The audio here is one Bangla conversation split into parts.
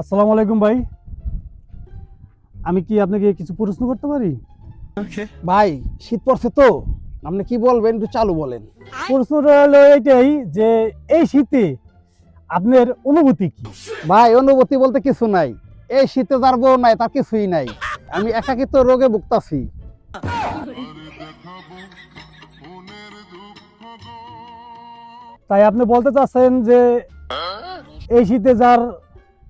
আসসালামু আলাইকুম ভাই। আমি কি আপনাকে কিছু প্রশ্ন করতে পারি? ভাই শীত পড়ছে তো। আপনি কি বলবেন একটু চালু বলেন। প্রশ্নটা হলো এইটাই যে এই শীতে আপনার অনুভূতি কি? ভাই অনুভূতি বলতে কিছু নাই। এই শীতে যার বউ নাই তার কিছুই নাই। আমি একাকিত্ব রোগে ভুগতাছি। তাই আপনি বলতে চাচ্ছেন যে এই শীতে যার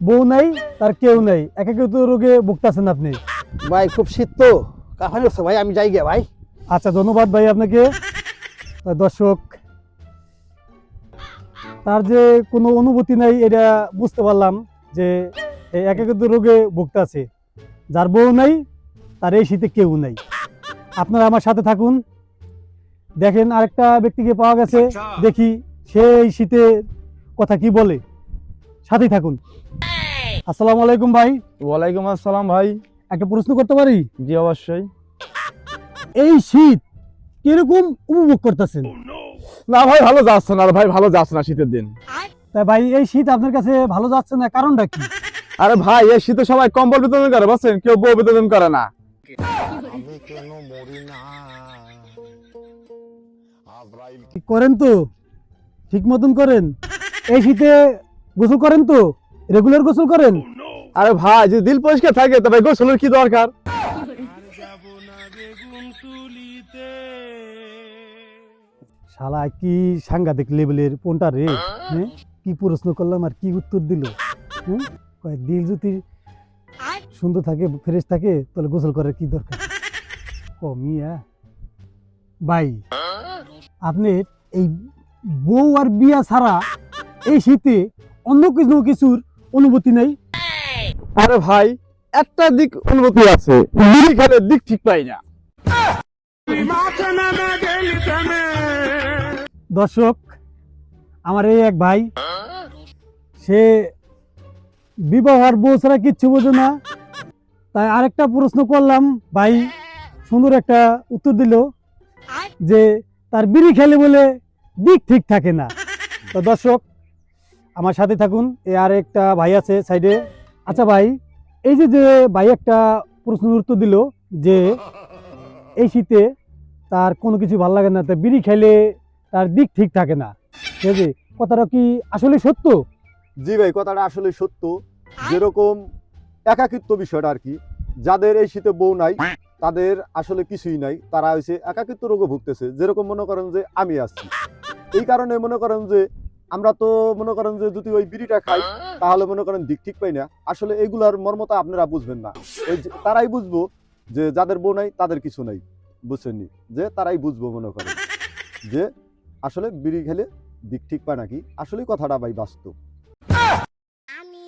বউ নাই তার কেউ নাই। একাকিত্ব রোগে ভুগতেছেন আপনি। ভাই খুব শীত তো। হচ্ছে ভাই? আমি যাই গে ভাই। আচ্ছা ধন্যবাদ ভাই আপনাকে। দর্শক তার যে কোনো অনুভূতি নাই এটা বুঝতে পারলাম যে এই একাকিত্ব রোগে ভুগতেছে। যার বউ নাই তার এই শীতে কেউ নাই। আপনারা আমার সাথে থাকুন। দেখেন আরেকটা ব্যক্তিকে পাওয়া গেছে। দেখি সে এই শীতে কথা কি বলে। সাথেই থাকুন। আসসালামু আলাইকুম ভাই। ওয়ালাইকুম আসসালাম ভাই। একটা প্রশ্ন করতে পারি? জি অবশ্যই। এই শীত কীরকম উপভোগ করতেছেন? না ভাই ভালো যাচ্ছে না। ভাই ভালো যাচ্ছে না শীতের দিন। তাই ভাই এই শীত আপনার কাছে ভালো যাচ্ছে না কারণটা কি? আরে ভাই এই শীতে সবাই কম্বল বিতরণ করে বসেন কেউ বউ বিতরণ করে না। ঠিক করেন তো? ঠিক মতন করেন? এই শীতে গোসল করেন তো? রেগুলার গোসল করেন? আরে ভাই যদি দিল পরিষ্কার থাকে তবে গোসলের কি দরকার? শালা কি সাংঘাতিক লেভেলের কোনটা রে? হ্যাঁ? কি প্রশ্ন করলাম আর কি উত্তর দিল? হ্যাঁ? দিল যদি সুন্দর থাকে ফ্রেশ থাকে তাহলে গোসল করার কি দরকার? ও মিয়া। ভাই আপনি এই বউ আর বিয়া ছাড়া এই শীতে অন্য কিছু কিছুর অনুভূতি নেই। আরে ভাই, একটা দিক অনুভূতি আছে, বিড়ি খেলে দিক ঠিক পাই না। দর্শক, আমার এই এক ভাই, সে বিবাহর বউ ছাড়া কিচ্ছু বোঝো না। তাই আরেকটা প্রশ্ন করলাম, ভাই, সুন্দর একটা উত্তর দিল যে, তার বিড়ি খেলে বলে দিক ঠিক থাকে না। তো দর্শক আমার সাথে থাকুন, এ আর একটা ভাই আছে সাইডে আচ্ছা ভাই, এই যে যে ভাই একটা প্রশ্নের উত্তর দিল যে, এই শীতে তার কোনো কিছু ভালো লাগে না তার বিড়ি খেলে তার দিক ঠিক থাকে না। ঠিক আছে? কথাটা কি আসলে সত্য? জি ভাই, কথাটা আসলে সত্য। যেরকম একাকিত্ব বিষয়টা আর কি, যাদের এই শীতে বউ নাই, তাদের আসলে কিছুই নাই। তারা হয়েছে একাকিত্ব রোগে ভুগতেছে। যেরকম মনে করেন যে আমি আছি। এই কারণে মনে করেন যে আমরা তো মনে করেন যে যদি ওই বিড়িটা খাই, তাহলে মনে করেন দিক ঠিক পাই না। আসলে এগুলার মর্মতা আপনারা বুঝবেন না। ওই তারাই বুঝব যে যাদের বউ নাই, তাদের কিছু নাই। বুঝছেননি? যে তারাই বুঝব মনে করেন। যে আসলে বিড়ি খেলে দিক ঠিক পায় নাকি? আসলে কথাটা ভাই বাস্তব। আমি